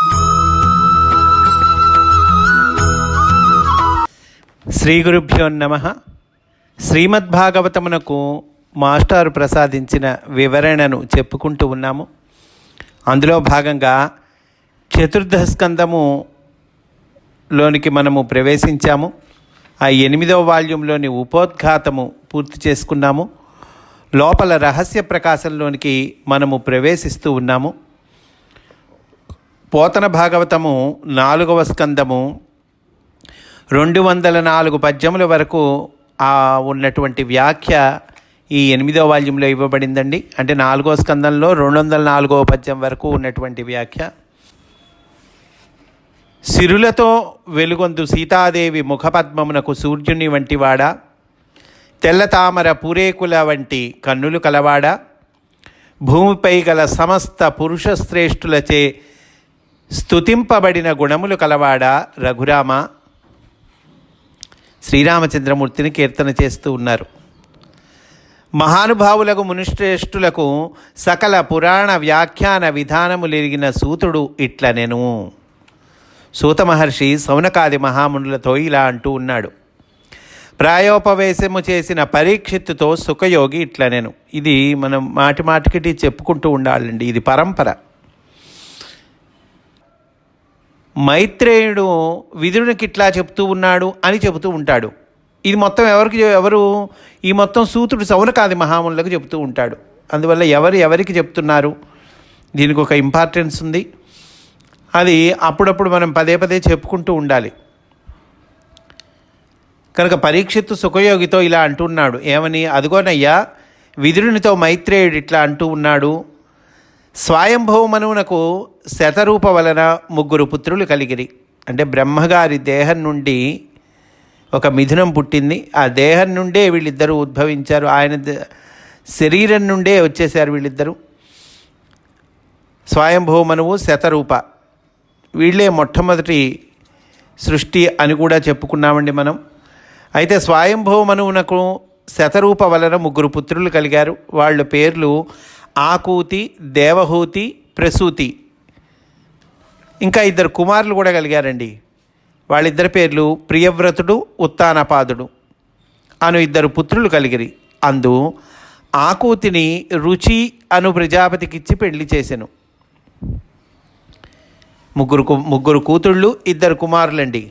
శ్రీ గురుభ్యో నమ. శ్రీమద్భాగవతమునకు మాస్టారు ప్రసాదించిన వివరణను చెప్పుకుంటూ ఉన్నాము. అందులో భాగంగా చతుర్థ స్కందము లోనికి మనము ప్రవేశించాము. ఆ ఎనిమిదవ వాల్యూంలోని ఉపోద్ఘాతము పూర్తి చేసుకున్నాము. లోపల రహస్య ప్రకాశంలోనికి మనము ప్రవేశిస్తూ ఉన్నాము. పోతన భాగవతము నాలుగవ స్కందము రెండు వందల నాలుగు పద్యముల వరకు ఆ ఉన్నటువంటి వ్యాఖ్య ఈ ఎనిమిదో వాల్యంలో ఇవ్వబడిందండి. అంటే నాలుగో స్కందంలో రెండు వందల నాలుగో పద్యం వరకు ఉన్నటువంటి వ్యాఖ్య. సిరులతో వెలుగొందు సీతాదేవి ముఖపద్మమునకు సూర్యుని వంటివాడా తెల్ల తామర పూరేకుల వంటి కన్నులు కలవాడా? భూమిపై గల సమస్త పురుష శ్రేష్ఠులచే స్తుతింపబడిన గుణములు కలవాడ రఘురామ శ్రీరామచంద్రమూర్తిని కీర్తన చేస్తూ ఉన్నారు. మహానుభావులకు మునిశ్రేష్ఠులకు సకల పురాణ వ్యాఖ్యాన విధానములెరిగిన సూతుడు ఇట్ల నేను సూత మహర్షి సౌనకాది మహామునులతో ఇలా అంటూ ఉన్నాడు. ప్రాయోపవేశము చేసిన పరీక్షిత్తుతో సుఖయోగి ఇట్ల నేను ఇది మనం మాటి మాటికి చెప్పుకుంటూ ఉండాలండి. ఇది పరంపర. మైత్రేయుడు విదురునికి ఇట్లా చెప్తూ ఉన్నాడు అని చెబుతూ ఉంటాడు. ఇది మొత్తం ఎవరికి ఎవరు? ఈ మొత్తం సూతుడు సౌనకాది మహామునులకు చెబుతూ ఉంటాడు. అందువల్ల ఎవరు ఎవరికి చెప్తున్నారు? దీనికి ఒక ఇంపార్టెన్స్ ఉంది. అది అప్పుడప్పుడు మనం పదే పదే చెప్పుకుంటూ ఉండాలి. కనుక పరీక్షిత్తు సుఖయోగితో ఇలా అంటున్నాడు ఏమని? అదిగోనయ్యా విదురునితో మైత్రేయుడు ఇట్లా అంటూ ఉన్నాడు. స్వయంభవమనునకు శతరూప వలన ముగ్గురు పుత్రులు కలిగిరి. అంటే బ్రహ్మగారి దేహం నుండి ఒక మిథునం పుట్టింది. ఆ దేహం నుండే వీళ్ళిద్దరూ ఉద్భవించారు. ఆయన శరీరం నుండే వచ్చేసారు వీళ్ళిద్దరూ. స్వయంభవమనువు శతరూప. వీళ్ళే మొట్టమొదటి సృష్టి అని కూడా చెప్పుకున్నామండి మనం. అయితే స్వయంభవమనువునకు శతరూప వలన ముగ్గురు పుత్రులు కలిగారు. వాళ్ళ పేర్లు ఆకూతి దేవహూతి ప్రసూతి. ఇంకా ఇద్దరు కుమారులు కూడా కలిగారండి. వాళ్ళిద్దరి పేర్లు ప్రియవ్రతుడు ఉత్తానపాదుడు. అను ఇద్దరు పుత్రులు కలిగిరి. అందు ఆకూతిని రుచి అను ప్రజాపతికిచ్చి పెళ్ళి చేశాను ముగ్గురు కు- ముగ్గురు కూతుళ్ళు ఇద్దరు కుమారులండి.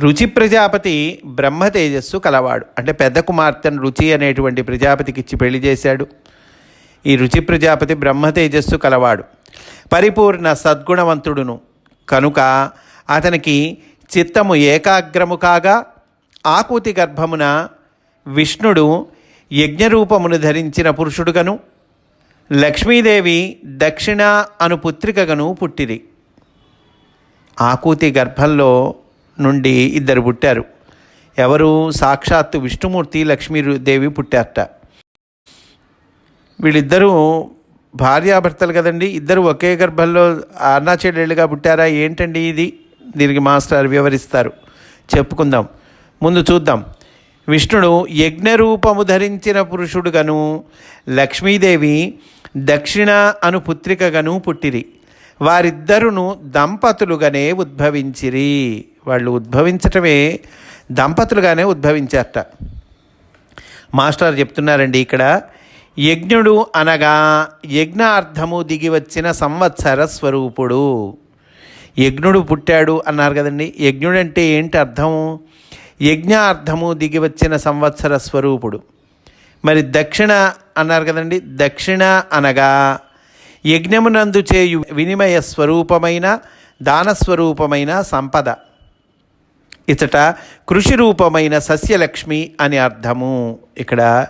రుచి ప్రజాపతి బ్రహ్మ తేజస్సు కలవాడు. అంటే పెద్ద కుమార్తెను రుచి అనేటువంటి ప్రజాపతికిచ్చి పెళ్ళి చేశాడు. ఈ రుచి ప్రజాపతి బ్రహ్మ తేజస్సు కలవాడు. పరిపూర్ణ సద్గుణవంతుడును. కనుక అతనికి చిత్తము ఏకాగ్రము కాగా ఆకూతి గర్భమున విష్ణుడు యజ్ఞరూపమును ధరించిన పురుషుడుగను లక్ష్మీదేవి దక్షిణ అను పుత్రికగను పుట్టిరి. ఆకూతి గర్భంలో నుండి ఇద్దరు పుట్టారు. ఎవరు సాక్షాత్తు విష్ణుమూర్తి లక్ష్మీదేవి పుట్టారట. వీళ్ళిద్దరూ భార్యాభర్తలు కదండి. ఇద్దరు ఒకే గర్భంలో అన్నా చెల్లెళ్ళుగా పుట్టారా? ఏంటండి ఇది? దీనికి మాస్టర్ వివరిస్తారు. చెప్పుకుందాం. ముందు చూద్దాం. విష్ణుడు యజ్ఞరూపము ధరించిన పురుషుడుగాను లక్ష్మీదేవి దక్షిణ అను పుత్రికగాను పుట్టిరి. వారిద్దరును దంపతులుగానే ఉద్భవించిరి. వాళ్ళు ఉద్భవించటమే దంపతులుగానే ఉద్భవించారట. మాస్టర్ చెప్తున్నారండి ఇక్కడ యజ్ఞుడు అనగా యజ్ఞార్థము దిగి వచ్చిన సంవత్సర స్వరూపుడు. యజ్ఞుడు పుట్టాడు అన్నారు కదండి. యజ్ఞుడు అంటే ఏంటి అర్థం? యజ్ఞార్థము దిగి వచ్చిన సంవత్సర స్వరూపుడు. మరి దక్షిణ అన్నారు కదండి. దక్షిణ అనగా యజ్ఞమునందు చేయు వినిమయ స్వరూపమైన దానస్వరూపమైన సంపద. ఇతట కృషి రూపమైన సస్యలక్ష్మి అని అర్థము. ఇక్కడ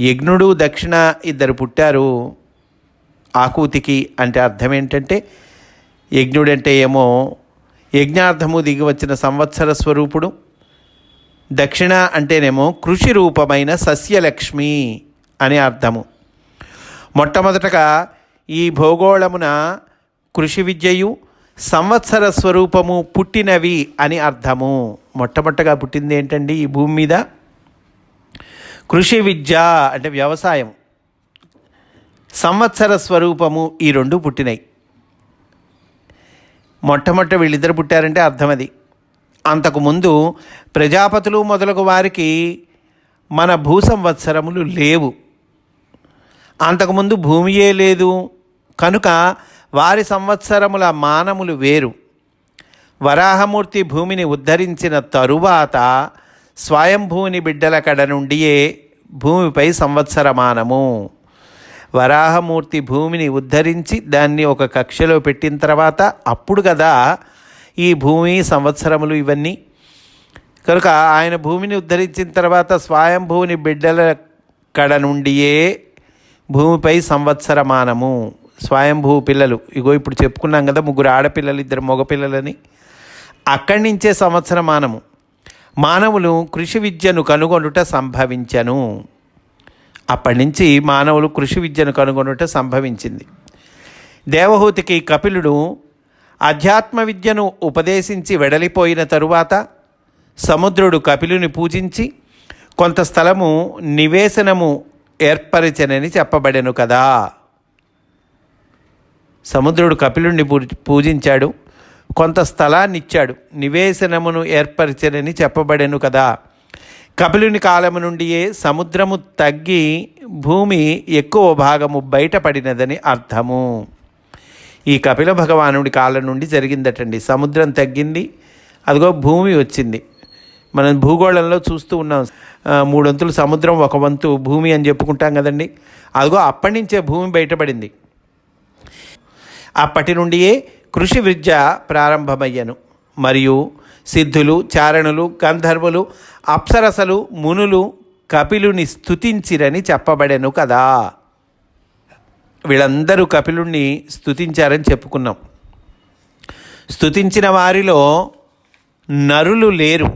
యజ్ఞుడు దక్షిణ ఇద్దరు పుట్టారు. ఆకూతికి అంటే అర్థం ఏంటంటే యజ్ఞుడంటే ఏమో యజ్ఞార్థము దిగి వచ్చిన సంవత్సర స్వరూపుడు. దక్షిణ అంటేనేమో కృషి రూపమైన సస్యలక్ష్మి అని అర్థము. మొట్టమొదటగా ఈ భూగోళమున కృషి విద్యయు సంవత్సర స్వరూపము పుట్టినవి అని అర్థము. మొట్టమొట్టగా పుట్టింది ఏంటండి? ఈ భూమి మీద కృషి విద్య అంటే వ్యవసాయం సంవత్సర స్వరూపము ఈ రెండు పుట్టినాయి. మొట్టమొట్ట వీళ్ళిద్దరు పుట్టారంటే అర్థం అది అంతకుముందు ప్రజాపతులు మొదలగు వారికి మన భూ సంవత్సరములు లేవు. అంతకుముందు భూమియే లేదు. కనుక వారి సంవత్సరముల మానములు వేరు. వరాహమూర్తి భూమిని ఉద్ధరించిన తరువాత స్వయంభూని బిడ్డల కడ నుండియే భూమిపై సంవత్సరమానము. వరాహమూర్తి భూమిని ఉద్ధరించి దాన్ని ఒక కక్షలో పెట్టిన తర్వాత అప్పుడు కదా ఈ భూమి సంవత్సరములు ఇవన్నీ. కనుక ఆయన భూమిని ఉద్ధరించిన తర్వాత స్వయంభూని బిడ్డల కడ నుండియే భూమిపై సంవత్సరమానము. స్వయంభూ పిల్లలు. ఇగో ఇప్పుడు చెప్పుకున్నాం కదా ముగ్గురు ఆడపిల్లలు ఇద్దరు మగపిల్లలని. అక్కడి నుంచే సంవత్సరమానము మానవులు కృషి విద్యను కనుగొనుట సంభవించను. అప్పటి నుంచి మానవులు కృషి విద్యను కనుగొనుట సంభవించింది. దేవహూతికి కపిలుడు అధ్యాత్మ విద్యను ఉపదేశించి వెడలిపోయిన తరువాత సముద్రుడు కపిలుని పూజించి కొంత స్థలము నివేశనము ఏర్పరిచనని చెప్పబడెను కదా. సముద్రుడు కపిలుణ్ణి పూజించాడు. కొంత స్థలాన్ని ఇచ్చాడు నివేశనమును ఏర్పరిచనని చెప్పబడెను కదా. కపిలుని కాలము నుండియే సముద్రము తగ్గి భూమి ఎక్కువ భాగము బయటపడినదని అర్థము. ఈ కపిల భగవానుడి కాలం నుండి జరిగిందటండి. సముద్రం తగ్గింది. అదిగో భూమి వచ్చింది. మనం భూగోళంలో చూస్తూ ఉన్నాం. మూడొంతులు సముద్రం ఒక వంతు భూమి అని చెప్పుకుంటాం కదండి. అదిగో అప్పటి నుంచే భూమి బయటపడింది. అప్పటి నుండియే కృషి విద్య ప్రారంభమయ్యను. మరియు సిద్ధులు చారణులు గంధర్వులు అప్సరసలు మునులు కపిలుని స్థుతించిరని చెప్పబడెను కదా. వీళ్ళందరూ కపిలుణ్ణి స్థుతించారని చెప్పుకున్నాం. స్థుతించిన వారిలో నరులు లేరు.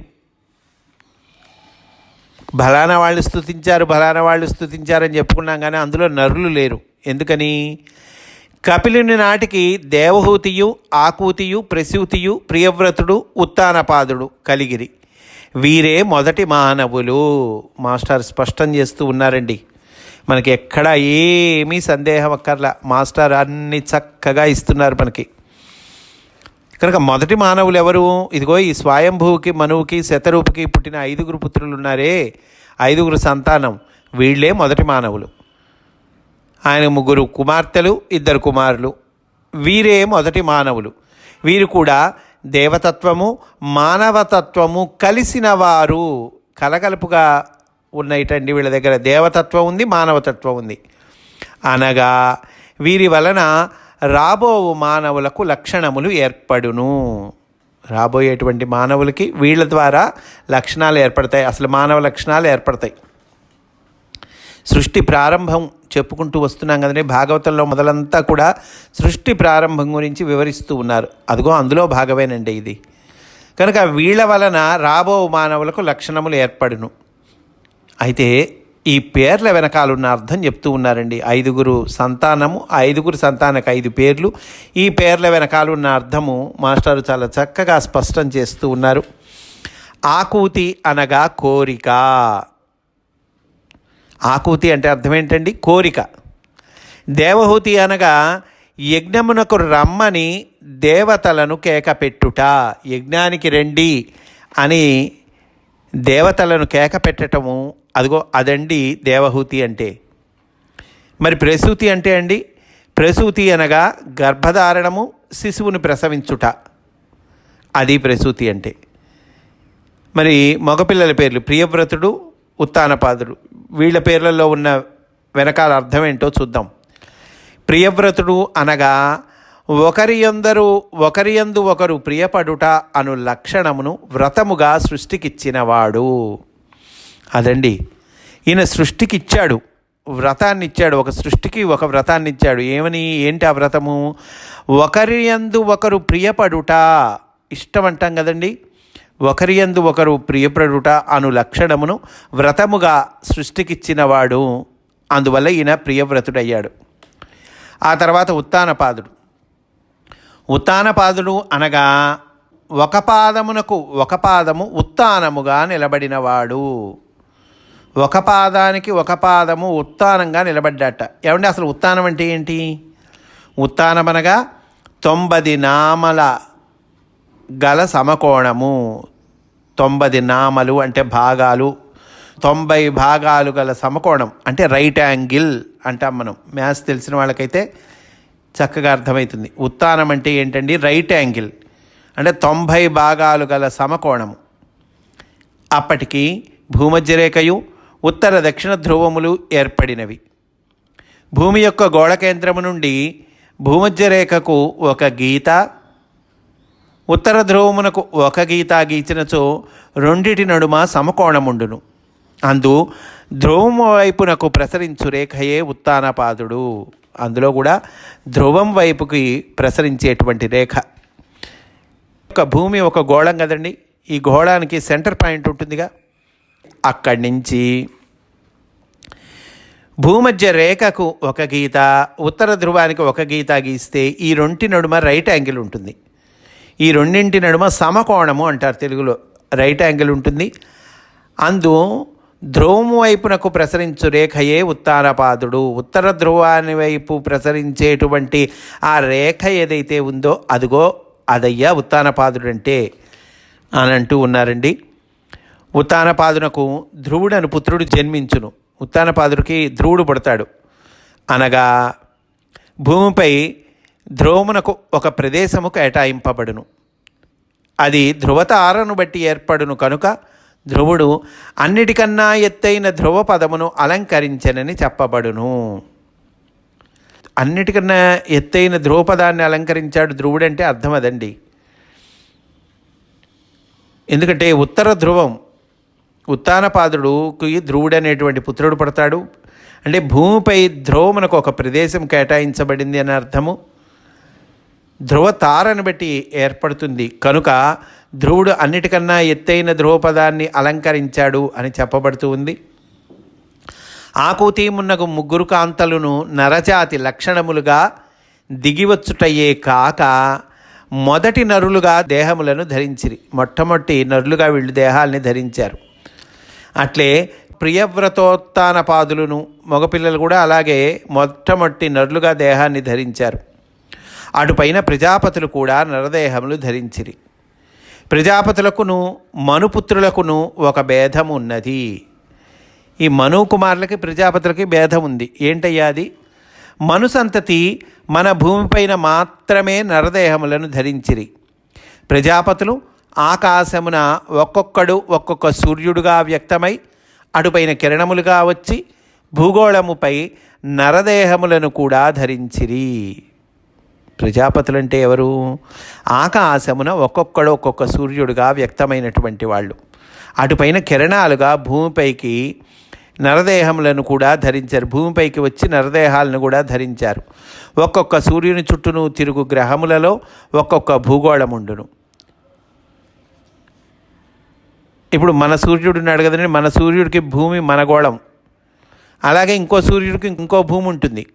బలానా వాళ్ళు స్థుతించారు బలానా వాళ్ళు స్థుతించారని చెప్పుకున్నాం కానీ అందులో నరులు లేరు. ఎందుకని? కపిలుని నాటికి దేవహూతియు ఆకూతియు ప్రసూతియు ప్రియవ్రతుడు ఉత్తానపాదుడు కలిగిరి. వీరే మొదటి మానవులు. మాస్టర్ స్పష్టం చేస్తూ ఉన్నారండి. మనకి ఎక్కడ ఏమీ సందేహం అక్కర్లా. మాస్టర్ అన్ని చక్కగా ఇస్తున్నారు మనకి. కనుక మొదటి మానవులు ఎవరు? ఇదిగో ఈ స్వయంభూకి మనువుకి శతరూపుకి పుట్టిన ఐదుగురు పుత్రులు ఉన్నారే. ఐదుగురు సంతానం. వీళ్ళే మొదటి మానవులు. ఆయన ముగ్గురు కుమార్తెలు ఇద్దరు కుమారులు. వీరే మొదటి మానవులు. వీరు కూడా దేవతత్వము మానవతత్వము కలిసిన వారు. కలగలుపుగా ఉన్నటువంటి వీళ్ళ దగ్గర దేవతత్వం ఉంది మానవతత్వం ఉంది. అనగా వీరి వలన రాబోవు మానవులకు లక్షణములు ఏర్పడును. రాబోయేటువంటి మానవులకి వీళ్ళ ద్వారా లక్షణాలు ఏర్పడతాయి. అసలు మానవ లక్షణాలు ఏర్పడతాయి. సృష్టి ప్రారంభం చెప్పుకుంటూ వస్తున్నాం కదండి. భాగవతంలో మొదలంతా కూడా సృష్టి ప్రారంభం గురించి వివరిస్తూ ఉన్నారు. అదిగో అందులో భాగమేనండి ఇది. కనుక వీళ్ళ వలన రాబో మానవులకు లక్షణములు ఏర్పడును. అయితే ఈ పేర్ల వెనకాలన్న అర్థం చెప్తూ ఉన్నారండి. ఐదుగురు సంతానము ఆ ఐదుగురు సంతానకు ఐదు పేర్లు. ఈ పేర్ల వెనకాలన్న అర్థము మాస్టారు చాలా చక్కగా స్పష్టం చేస్తూ ఉన్నారు. ఆకూతి అనగా కోరిక. ఆకూతి అంటే అర్థం ఏంటండి కోరిక. దేవహూతి అనగా యజ్ఞమునకు రమ్మని దేవతలను కేకపెట్టుట. యజ్ఞానికి రండి అని దేవతలను కేక పెట్టటము అదిగో అదండి దేవహూతి అంటే. మరి ప్రసూతి అంటే అండి? ప్రసూతి అనగా గర్భధారణము శిశువుని ప్రసవించుట. అది ప్రసూతి అంటే. మరి మగపిల్లల పేర్లు ప్రియవ్రతుడు ఉత్తానపాదుడు వీళ్ళ పేర్లలో ఉన్న వెనకాల అర్థం ఏంటో చూద్దాం. ప్రియవ్రతుడు అనగా ఒకరి ఎందరు ఒకరి యందు ఒకరు ప్రియపడుట అను లక్షణమును వ్రతముగా సృష్టికిచ్చినవాడు. అదండి ఈయన సృష్టికి ఇచ్చాడు వ్రతాన్ని ఇచ్చాడు ఒక సృష్టికి ఒక వ్రతాన్ని ఇచ్చాడు ఏమని ఏంటి ఆ వ్రతము? ఒకరి యందు ఒకరు ప్రియపడుట. ఇష్టం అంటాం కదండి. ఒకరి యందు ఒకరు ప్రియప్రడుట అను లక్షణమును వ్రతముగా సృష్టికిచ్చినవాడు. అందువల్ల ఈయన ప్రియవ్రతుడయ్యాడు. ఆ తర్వాత ఉత్తానపాదుడు. ఉత్తానపాదుడు అనగా ఒక పాదమునకు ఒక పాదము ఉత్తానముగా నిలబడినవాడు. ఒక పాదానికి ఒక పాదము ఉత్తానంగా నిలబడ్డాట. ఏమంటే అసలు ఉత్తానం అంటే ఏంటి? ఉత్తానం అనగా తొంభది నామల గల సమకోణము తొంభై నామలు అంటే భాగాలు. తొంభై భాగాలు గల సమకోణం అంటే రైట్ యాంగిల్ అంటాం మనం. మ్యాథ్స్ తెలిసిన వాళ్ళకైతే చక్కగా అర్థమవుతుంది. ఉత్తానం అంటే ఏంటండి? రైట్ యాంగిల్ అంటే తొంభై భాగాలు గల సమకోణము. అప్పటికి భూమధ్యరేఖయు ఉత్తర దక్షిణ ధ్రువములు ఏర్పడినవి. భూమి యొక్క గోళ కేంద్రము నుండి భూమధ్యరేఖకు ఒక గీత ఉత్తర ధ్రువమునకు ఒక గీత గీచినచో రెండిటి నడుమ సమకోణముండును. అందు ధ్రువము వైపునకు ప్రసరించు రేఖయే ఉత్తానపాదుడు. అందులో కూడా ధ్రువం వైపుకి ప్రసరించేటువంటి రేఖ. ఒక భూమి ఒక గోళం కదండి. ఈ గోళానికి సెంటర్ పాయింట్ ఉంటుందిగా. అక్కడి నుంచి భూమధ్య రేఖకు ఒక గీత ఉత్తర ధ్రువానికి ఒక గీత గీస్తే ఈ రెంటి నడుమ రైట్ యాంగిల్ ఉంటుంది. ఈ రెండింటి నడుమ సమకోణము అంటారు తెలుగులో. రైట్ యాంగిల్ ఉంటుంది. అందు ధ్రువము వైపునకు ప్రసరించు రేఖయే ఉత్తానపాదుడు ఉత్తర ధ్రువాని వైపు ప్రసరించేటువంటి ఆ రేఖ ఏదైతే ఉందో అదిగో అదయ్యా ఉత్తానపాదుడు అంటే అని అంటూ ఉన్నారండి. ఉత్తానపాదునకు ధ్రువుడను పుత్రుడు జన్మించును. ఉత్తానపాదుడికి ధ్రువుడు పుడతాడు. అనగా భూమిపై ధ్రువమునకు ఒక ప్రదేశము కేటాయింపబడును. అది ధ్రువతారను బట్టి ఏర్పడును కనుక ధ్రువుడు అన్నిటికన్నా ఎత్తైన ధ్రువ పదమును అలంకరించనని చెప్పబడును. అన్నిటికన్నా ఎత్తైన ధ్రువపదాన్ని అలంకరించాడు ధ్రువుడు అంటే అర్థం అదండి. ఎందుకంటే ఉత్తర ధ్రువం ఉత్తానపాదుడుకి ధ్రువుడు అనేటువంటి పుత్రుడు పడతాడు. అంటే భూమిపై ధ్రువమునకు ఒక ప్రదేశం కేటాయించబడింది అని అర్థము. ధ్రువ తారను బట్టి ఏర్పడుతుంది. కనుక ధ్రువుడు అన్నిటికన్నా ఎత్తైన ధ్రువపదాన్ని అలంకరించాడు అని చెప్పబడుతూ ఉంది. ఆకుతీమున్నకు ముగ్గురు కాంతలను నరజాతి లక్షణములుగా దిగివచ్చుటయ్యే కాక మొదటి నరులుగా దేహములను ధరించిరి. మొట్టమొదటి నరులుగా వీళ్ళు దేహాల్ని ధరించారు. అట్లే ప్రియవ్రతోత్తాన పాదులను మగపిల్లలు కూడా అలాగే మొట్టమొదటి నరులుగా దేహాన్ని ధరించారు. అటుపైన ప్రజాపతులు కూడా నరదేహములు ధరించిరి. ప్రజాపతులకును మనుపుత్రులకును ఒక భేదం ఉన్నది ఈ మనుకుమారులకి ప్రజాపతులకి భేదం ఉంది ఏంటయ్యా అది? మను సంతతి మన భూమిపైన మాత్రమే నరదేహములను ధరించిరి. ప్రజాపతులు ఆకాశమున ఒక్కొక్కడు ఒక్కొక్క సూర్యుడుగా వ్యక్తమై అటుపైన కిరణములుగా వచ్చి భూగోళముపై నరదేహములను కూడా ధరించిరి. ప్రజాపతులంటే ఎవరు? ఆకాశమున ఒక్కొక్కడు ఒక్కొక్క సూర్యుడుగా వ్యక్తమైనటువంటి వాళ్ళు. అటుపైన కిరణాలుగా భూమిపైకి నరదేహములను కూడా ధరించారు. భూమిపైకి వచ్చి నరదేహాలను కూడా ధరించారు. ఒక్కొక్క సూర్యుని చుట్టూను తిరుగు గ్రహములలో ఒక్కొక్క భూగోళముండును. ఇప్పుడు మన సూర్యుడు ఉన్నాడు కదండి. మన సూర్యుడికి భూమి మన గోళం. అలాగే ఇంకో సూర్యుడికి ఇంకో భూమి ఉంటుంది.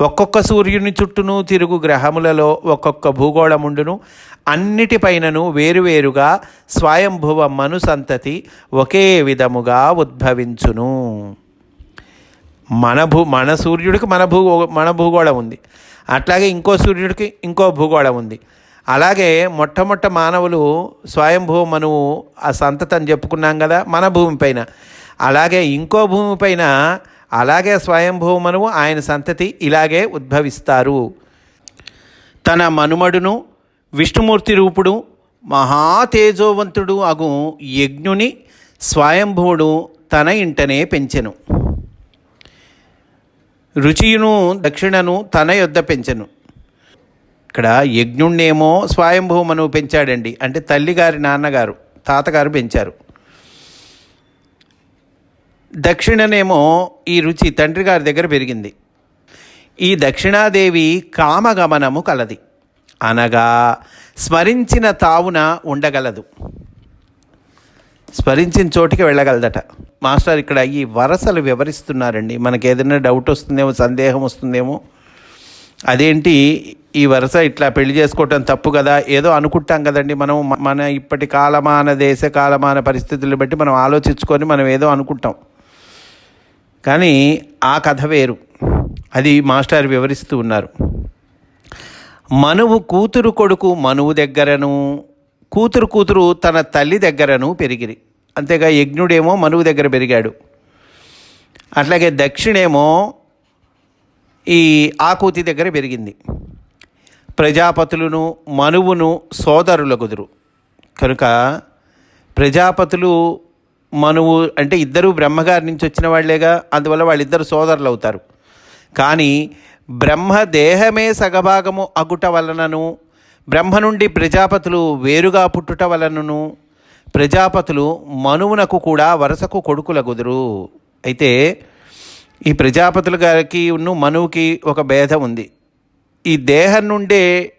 ఒక్కొక్క సూర్యుని చుట్టూను తిరుగు గ్రహములలో ఒక్కొక్క భూగోళముండును. అన్నిటిపైనను వేరువేరుగా స్వయంభువ మను సంతతి ఒకే విధముగా ఉద్భవించును. మన భూ మన సూర్యుడికి మన భూ మన భూగోళం ఉంది. అట్లాగే ఇంకో సూర్యుడికి ఇంకో భూగోళం ఉంది. అలాగే మొట్టమొట్ట మానవులు స్వయంభూ మనువు ఆ సంతతని చెప్పుకున్నాం కదా మన భూమిపైన అలాగే ఇంకో భూమిపైన అలాగే స్వయంభూ మనువు ఆయన సంతతి ఇలాగే ఉద్భవిస్తారు. తన మనుమడును విష్ణుమూర్తి రూపుడు మహాతేజోవంతుడు అగు యజ్ఞుని స్వయంభువుడు తన ఇంటనే పెంచెను. రుచియును దక్షిణను తన యొద్ద పెంచెను. ఇక్కడ యజ్ఞుణ్ణేమో స్వయంభూమను పెంచాడండి. అంటే తల్లిగారి నాన్నగారు తాతగారు పెంచారు. దక్షిణనేమో ఈ రుచి తండ్రి గారి దగ్గర పెరిగింది. ఈ దక్షిణాదేవి కామగమనము కలది. అనగా స్మరించిన తావున ఉండగలదు. స్మరించిన చోటికి వెళ్ళగలదట. మాస్టర్ ఇక్కడ ఈ వరసలు వివరిస్తున్నారండి. మనకి ఏదైనా డౌట్ వస్తుందేమో సందేహం వస్తుందేమో. అదేంటి? ఈ వరుస ఇట్లా పెళ్ళి చేసుకోవటం తప్పు కదా? ఏదో అనుకుంటాం కదండి మనం. మన ఇప్పటి కాలమాన దేశ కాలమాన పరిస్థితులను బట్టి మనం ఆలోచించుకొని మనం ఏదో అనుకుంటాం. కానీ ఆ కథ వేరు. అది మాస్టర్ వివరిస్తూ ఉన్నారు. మనువు కూతురు కొడుకు మనువు దగ్గరను కూతురు కూతురు తన తల్లి దగ్గరను పెరిగిరి. అంతేగా యజ్ఞుడేమో మనువు దగ్గర పెరిగాడు. అట్లాగే దక్షిణేమో ఈ ఆకూతి దగ్గర పెరిగింది. ప్రజాపతులను మనువును సోదరుల కుదురు కనుక ప్రజాపతులు మనువు అంటే ఇద్దరు బ్రహ్మగారి నుంచి వచ్చిన వాళ్ళేగా అందువల్ల వాళ్ళిద్దరు సోదరులు అవుతారు కానీ బ్రహ్మ దేహమే సగభాగము అగుట వలనను బ్రహ్మ నుండి ప్రజాపతులు వేరుగా పుట్టుట వలనను ప్రజాపతులు మనువునకు కూడా వరుసకు కొడుకుల కుదురు అయితే ఈ ప్రజాపతుల గారికి ఉన్న మనువుకి ఒక భేదం ఉంది. ఈ దేహం నుండే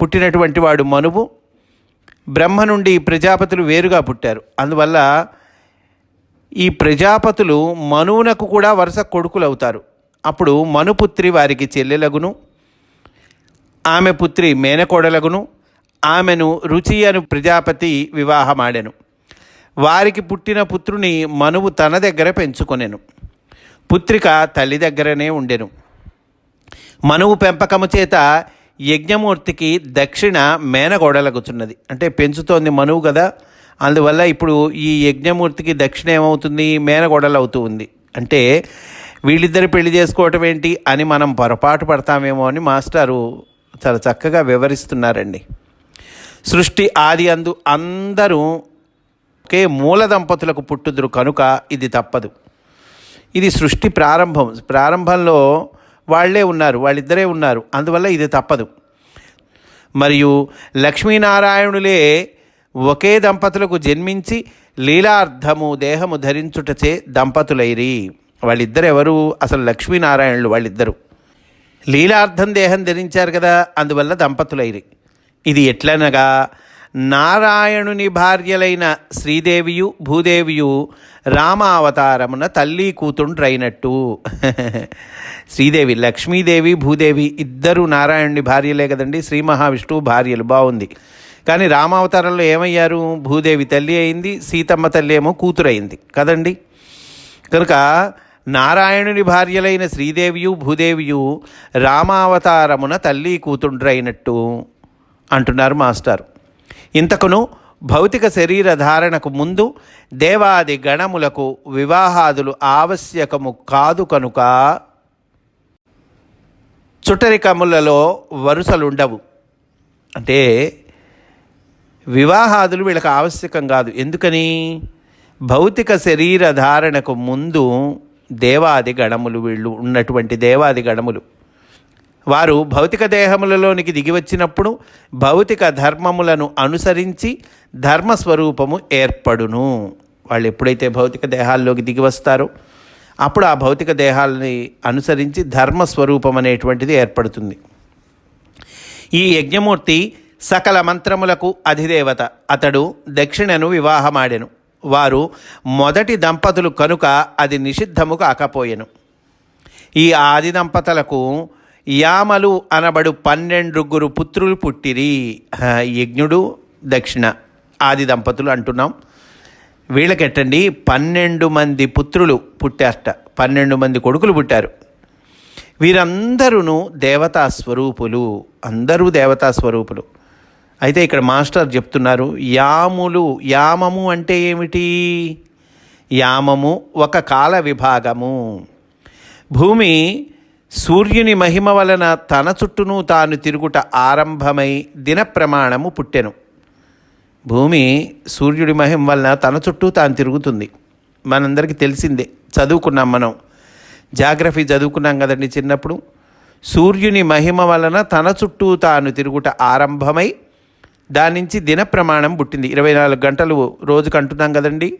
పుట్టినటువంటి వాడు మనువు బ్రహ్మ నుండి ప్రజాపతులు వేరుగా పుట్టారు. అందువల్ల ఈ ప్రజాపతులు మనువునకు కూడా వరుస కొడుకులు అవుతారు అప్పుడు మనుపుత్రి వారికి చెల్లెలగును ఆమె పుత్రి మేనకోడలగును ఆమెను రుచి అను ప్రజాపతి వివాహమాడెను. వారికి పుట్టిన పుత్రుని మనువు తన దగ్గర పెంచుకొనెను. పుత్రిక తల్లి దగ్గరనే ఉండెను. మనువు పెంపకము చేత యజ్ఞమూర్తికి దక్షిణ మేనగోడలగుచున్నది. అంటే పెంచుతోంది మనువు కదా అందువల్ల ఇప్పుడు ఈ యజ్ఞమూర్తికి దక్షిణ ఏమవుతుంది? మేనగోడలు అవుతూ ఉంది. అంటే వీళ్ళిద్దరు పెళ్ళి చేసుకోవటం ఏంటి అని మనం పొరపాటు పడతామేమో అని మాస్టారు చాలా చక్కగా వివరిస్తున్నారండి. సృష్టి ఆది అందు అందరూ ఒకే మూల దంపతులకు పుట్టుదురు కనుక ఇది తప్పదు. ఇది సృష్టి ప్రారంభం. ప్రారంభంలో వాళ్ళే ఉన్నారు వాళ్ళిద్దరే ఉన్నారు. అందువల్ల ఇది తప్పదు. మరియు లక్ష్మీనారాయణులే ఒకే దంపతులకు జన్మించి లీలార్థము దేహము ధరించుటచే దంపతులైరి. వాళ్ళిద్దరు ఎవరు అసలు లక్ష్మీనారాయణులు వాళ్ళిద్దరు. లీలార్థం దేహం ధరించారు కదా అందువల్ల దంపతులైరి. ఇది ఎట్లనగా నారాయణుని భార్యలైన శ్రీదేవియు భూదేవియు రామావతారమున తల్లి కూతుండ్రైనట్టు. శ్రీదేవి లక్ష్మీదేవి భూదేవి ఇద్దరు నారాయణుని భార్యలే కదండి శ్రీ మహావిష్ణువు భార్యలు. బాగుంది. కానీ రామావతారంలో ఏమయ్యారు? భూదేవి తల్లి అయింది సీతమ్మ తల్లి ఏమో కూతురైంది. కదండి? కనుక నారాయణుని భార్యలైన శ్రీదేవియు భూదేవియు రామావతారమున తల్లి కూతుండ్రైనట్టు అంటున్నారు మాస్టర్. ఇంతకును భౌతిక శరీర ధారణకు ముందు దేవాది గణములకు వివాహాదులు ఆవశ్యకము కాదు కనుక చుట్టరికములలో వరుసలుండవు. అంటే వివాహాదులు వీళ్ళకి ఆవశ్యకం కాదు. ఎందుకని? భౌతిక శరీర ధారణకు ముందు దేవాది గణములు వీళ్ళు ఉన్నటువంటి దేవాది గణములు. వారు భౌతిక దేహములలోనికి దిగివచ్చినప్పుడు భౌతిక ధర్మములను అనుసరించి ధర్మస్వరూపము ఏర్పడును. వాళ్ళు ఎప్పుడైతే భౌతిక దేహాల్లోకి దిగి వస్తారో అప్పుడు ఆ భౌతిక దేహాలని అనుసరించి ధర్మస్వరూపం అనేటువంటిది ఏర్పడుతుంది. ఈ యజ్ఞమూర్తి సకల మంత్రములకు అధిదేవత. అతడు దక్షిణను వివాహమాడెను. వారు మొదటి దంపతులు కనుక అది నిషిద్ధము కాకపోయెను. ఈ ఆది దంపతులకు యామలు అనబడు పన్నెండుగురు పుత్రులు పుట్టిరి. యజ్ఞుడు దక్షిణ ఆది దంపతులు అంటున్నాం. వీళ్ళకెట్టండి పన్నెండు మంది పుత్రులు పుట్టారట. పన్నెండు మంది కొడుకులు పుట్టారు. వీరందరూ దేవతా స్వరూపులు. అందరూ దేవతా స్వరూపులు. అయితే ఇక్కడ మాస్టర్ చెప్తున్నారు యాములు యామము అంటే ఏమిటి? యామము ఒక కాల విభాగము. భూమి సూర్యుని మహిమ వలన తన చుట్టూను తాను తిరుగుట ఆరంభమై దిన ప్రమాణము పుట్టెను. భూమి సూర్యుడి మహిమ వలన తన చుట్టూ తాను తిరుగుతుంది. మనందరికీ తెలిసిందే చదువుకున్నాం మనం. జాగ్రఫీ చదువుకున్నాం కదండి చిన్నప్పుడు. సూర్యుని మహిమ వలన తన చుట్టూ తాను తిరుగుట ఆరంభమై దాని నుంచి దిన ప్రమాణం పుట్టింది. ఇరవై నాలుగు గంటలు రోజుకు అంటున్నాం కదండి.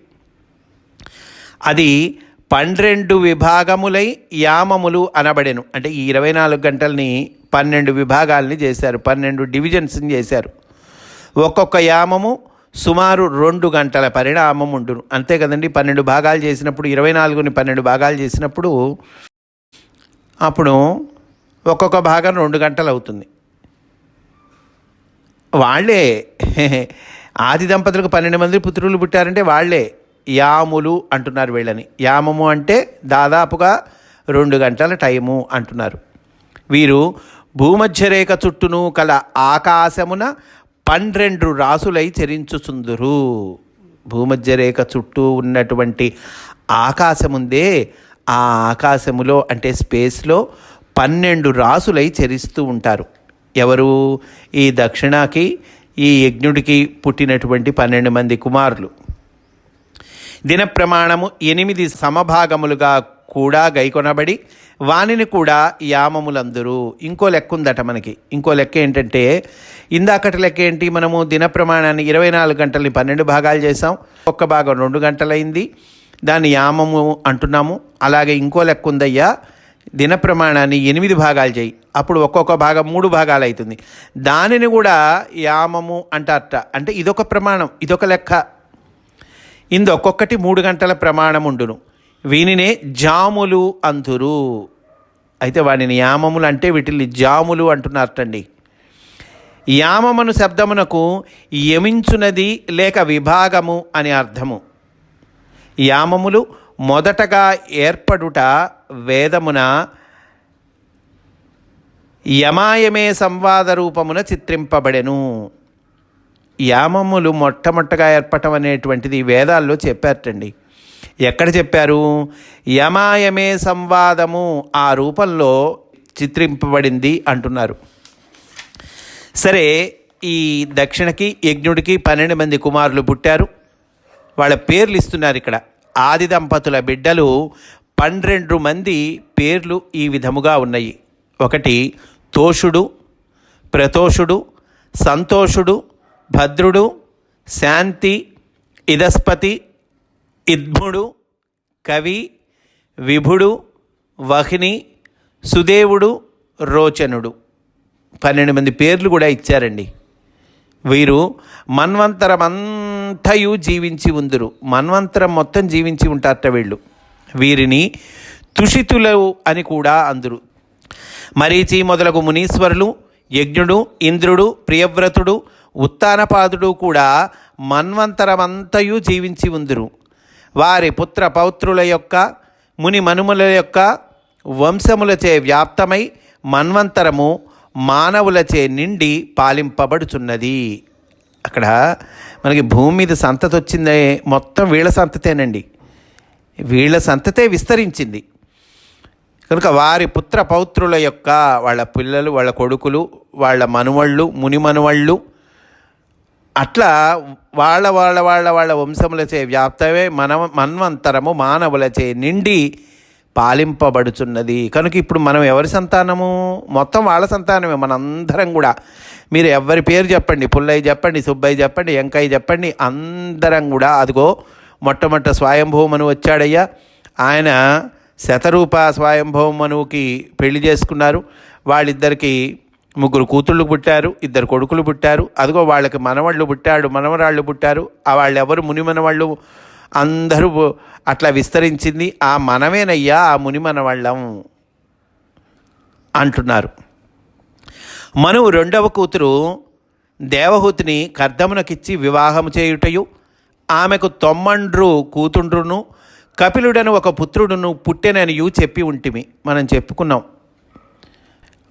అది పన్నెండు విభాగములై యామములు అనబడెను. అంటే ఈ ఇరవై నాలుగు గంటల్ని పన్నెండు విభాగాల్ని చేశారు. పన్నెండు డివిజన్స్ని చేశారు. ఒక్కొక్క యామము సుమారు రెండు గంటల పరిణామం ఉండును. అంతే కదండి. పన్నెండు భాగాలు చేసినప్పుడు ఇరవై నాలుగుని పన్నెండు భాగాలు చేసినప్పుడు అప్పుడు ఒక్కొక్క భాగం రెండు గంటలు అవుతుంది. వాళ్ళే. ఆది దంపతులకు పన్నెండు మంది పుత్రులు పుట్టారంటే వాళ్ళే. యాములు అంటున్నారు వీళ్ళని. యామము అంటే దాదాపుగా రెండు గంటల టైము అంటున్నారు. వీరు భూమధ్యరేఖ చుట్టూను కల ఆకాశమున పన్నెండు రాసులై చరించుచుందురు. భూమధ్యరేఖ చుట్టూ ఉన్నటువంటి ఆకాశముందే ఆ ఆకాశములో అంటే స్పేస్లో పన్నెండు రాసులై చరిస్తూ ఉంటారు. ఎవరు? ఈ దక్షిణాకి ఈ యజ్ఞుడికి పుట్టినటువంటి పన్నెండు మంది కుమారులు. దిన ప్రమాణము ఎనిమిది సమభాగములుగా కూడా గైకొనబడి వానిని కూడా యామములందరూ. ఇంకో లెక్క ఉందట మనకి. ఇంకో లెక్క ఏంటంటే ఇందాకటి లెక్క ఏంటి? మనము దిన ప్రమాణాన్ని ఇరవై నాలుగు గంటలని పన్నెండు భాగాలు చేసాం ఒక్క భాగం రెండు గంటలైంది. దాన్ని యామము అంటున్నాము. అలాగే ఇంకో లెక్క ఉందయ్యా దిన ప్రమాణాన్ని ఎనిమిది భాగాలు చేయి. అప్పుడు ఒక్కొక్క భాగం మూడు భాగాలు అవుతుంది దానిని కూడా యామము అంటారట. అంటే ఇదొక ప్రమాణం ఇదొక లెక్క. ఇందు ఒక్కొక్కటి మూడు గంటల ప్రమాణం ఉండును. వీనినే జాములు అంతురు. అయితే వాడిని యామములు అంటే వీటిని జాములు అంటున్నారటండి. యామమను శబ్దమునకు యమించునది లేక విభాగము అని అర్థము. యామములు మొదటగా ఏర్పడుట వేదమున యమాయమే సంవాద రూపమున చిత్రింపబడెను. యామములు మొట్టమొట్టగా ఏర్పటం అనేటువంటిది వేదాల్లో చెప్పారటండి. ఎక్కడ చెప్పారు? యమాయమే సంవాదము ఆ రూపంలో చిత్రింపబడింది అంటున్నారు. సరే ఈ దక్షిణకి యజ్ఞుడికి పన్నెండు మంది కుమారులు పుట్టారు. వాళ్ళ పేర్లు ఇస్తున్నారు ఇక్కడ. ఆది దంపతుల బిడ్డలు పన్నెండు మంది పేర్లు ఈ విధముగా ఉన్నాయి. ఒకటి తోషుడు ప్రతోషుడు సంతోషుడు భద్రుడు శాంతి ఇదస్పతి ఇద్ముడు కవి విభుడు వహిని సుదేవుడు రోచనుడు. పన్నెండు మంది పేర్లు కూడా ఇచ్చారండి. వీరు మన్వంతరమంతయు జీవించి ఉందురు. మన్వంతరం మొత్తం జీవించి ఉంటారట వీళ్ళు. వీరిని తుషితులు అని కూడా అందురు. మరీచి మొదలగు మునీశ్వరులు యజ్ఞుడు ఇంద్రుడు ప్రియవ్రతుడు ఉత్తానపాదుడు కూడా మన్వంతరమంతయు జీవించి ఉందురు. వారి పుత్ర పౌత్రుల యొక్క ముని మనుముల యొక్క వంశములచే వ్యాప్తమై మన్వంతరము మానవులచే నిండి పాలింపబడుచున్నది. అక్కడ మనకి భూమి మీద సంతతి వచ్చిందే మొత్తం వీళ్ళ సంతతేనండి. వీళ్ళ సంతతే విస్తరించింది. కనుక వారి పుత్ర పౌత్రుల యొక్క వాళ్ళ పిల్లలు వాళ్ళ కొడుకులు వాళ్ళ మనువళ్ళు ముని మనువళ్ళు అట్లా వాళ్ళ వాళ్ళ వాళ్ళ వాళ్ళ వంశములచే వ్యాప్తమే మన మన్వంతరము మానవులచే నిండి పాలింపబడుచున్నది. కనుక ఇప్పుడు మనం ఎవరి సంతానము? మొత్తం వాళ్ళ సంతానమే మనందరం కూడా. మీరు ఎవరి పేరు చెప్పండి పుల్లయ్య చెప్పండి సుబ్బయ్య చెప్పండి వెంకయ్య చెప్పండి అందరం కూడా అదిగో మొట్టమొదట స్వయంభూమను వచ్చాడయ్యా. ఆయన శతరూప స్వయంభూమనుకి పెళ్ళి చేసుకున్నారు. వాళ్ళిద్దరికి ముగ్గురు కూతుళ్ళు పుట్టారు ఇద్దరు కొడుకులు పుట్టారు అదిగో వాళ్ళకి మనవాళ్ళు పుట్టాడు మనవరాళ్ళు పుట్టారు ఆ వాళ్ళు ఎవరు ముని మనవాళ్ళు? అందరూ అట్లా విస్తరించింది ఆ మనమేనయ్యా ఆ ముని మనవాళ్ళం అంటున్నారు. మనువు రెండవ కూతురు దేవహూతిని కర్దమునకిచ్చి వివాహము చేయుటయు ఆమెకు తొమ్మండ్రు కూతుండ్రును కపిలుడను ఒక పుత్రుడును పుట్టెననియు చెప్పి ఉంటిమి. మనం చెప్పుకున్నాం.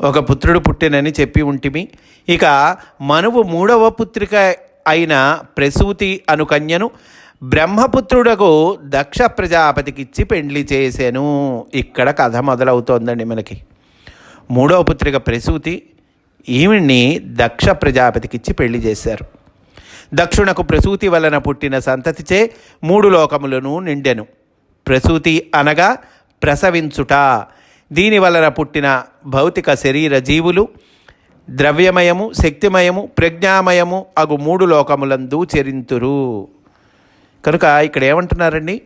ఒక పుత్రుడు పుట్టెనని చెప్పి ఉంటిమి. ఇక మనువు మూడవ పుత్రిక అయిన ప్రసూతి అను కన్యను బ్రహ్మపుత్రుడకు దక్ష ప్రజాపతికిచ్చి పెండ్లి చేశాను ఇక్కడ కథ మొదలవుతోందండి మనకి. మూడవ పుత్రిక ప్రసూతి ఈవిడ్ని దక్ష ప్రజాపతికిచ్చి పెళ్ళి చేశారు. దక్షిణకు ప్రసూతి వలన పుట్టిన సంతతిచే మూడు లోకములను నిండెను. ప్రసూతి అనగా ప్రసవించుట. దీని వలన పుట్టిన భౌతిక శరీర జీవులు ద్రవ్యమయము శక్తిమయము ప్రజ్ఞామయము అగు మూడు లోకములందు చెరింతురు. కనుక ఇక్కడ ఏమంటున్నారండి?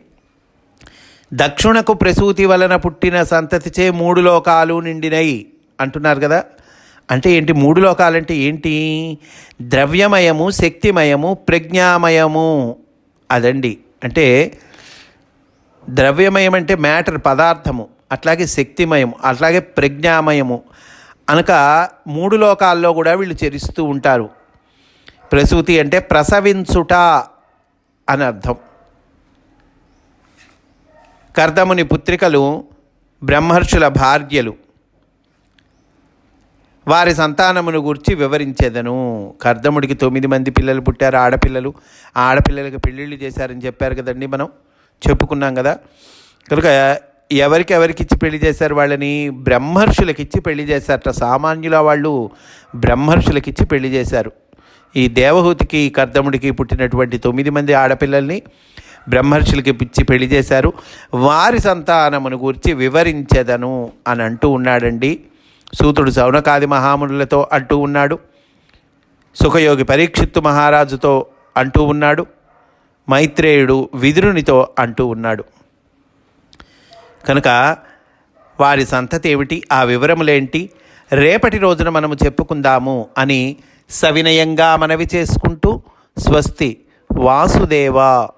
దక్షుణకు ప్రసూతి వలన పుట్టిన సంతతిచే మూడు లోకాలు నిండినై అంటున్నారు కదా? అంటే ఏంటి? మూడు లోకాలంటే ఏంటి? ద్రవ్యమయము శక్తిమయము ప్రజ్ఞామయము. అదండి. అంటే ద్రవ్యమయం అంటే మ్యాటర్ పదార్థము. అట్లాగే శక్తిమయం అట్లాగే ప్రజ్ఞామయము. అనక మూడు లోకాల్లో కూడా వీళ్ళు చరిస్తూ ఉంటారు. ప్రసూతి అంటే ప్రసవించుట అని అర్థం. కర్దముని పుత్రికలు బ్రహ్మర్షుల భార్యలు. వారి సంతానమును గురించి వివరించేదను. కర్దముడికి తొమ్మిది మంది పిల్లలు పుట్టారు ఆడపిల్లలు. ఆ ఆడపిల్లలకి పెళ్ళిళ్ళు చేశారని చెప్పారు కదండి మనం. చెప్పుకున్నాం కదా. కనుక ఎవరికి ఎవరికి ఇచ్చి పెళ్ళి చేశారు వాళ్ళని? బ్రహ్మర్షులకి ఇచ్చి పెళ్ళి చేశారట. సామాన్యుల వాళ్ళు బ్రహ్మర్షులకి ఇచ్చి పెళ్ళి చేశారు. ఈ దేవహూతికి కర్దముడికి పుట్టినటువంటి తొమ్మిది మంది ఆడపిల్లల్ని బ్రహ్మర్షులకి పిచ్చి పెళ్ళి చేశారు. వారి సంతానమును గురించి వివరించెదను అని అంటూ ఉన్నాడండి. సూతుడు సౌనకాది మహామునులతో అంటూ ఉన్నాడు. సుఖయోగి పరీక్షిత్తు మహారాజుతో అంటూ ఉన్నాడు. మైత్రేయుడు విదురునితో అంటూ ఉన్నాడు. కనుక వారి సంతతి ఏమిటి? ఆ వివరములేంటి? రేపటి రోజున మనము చెప్పుకుందాము అని సవినయంగా మనవి చేసుకుంటూ స్వస్తి వాసుదేవా.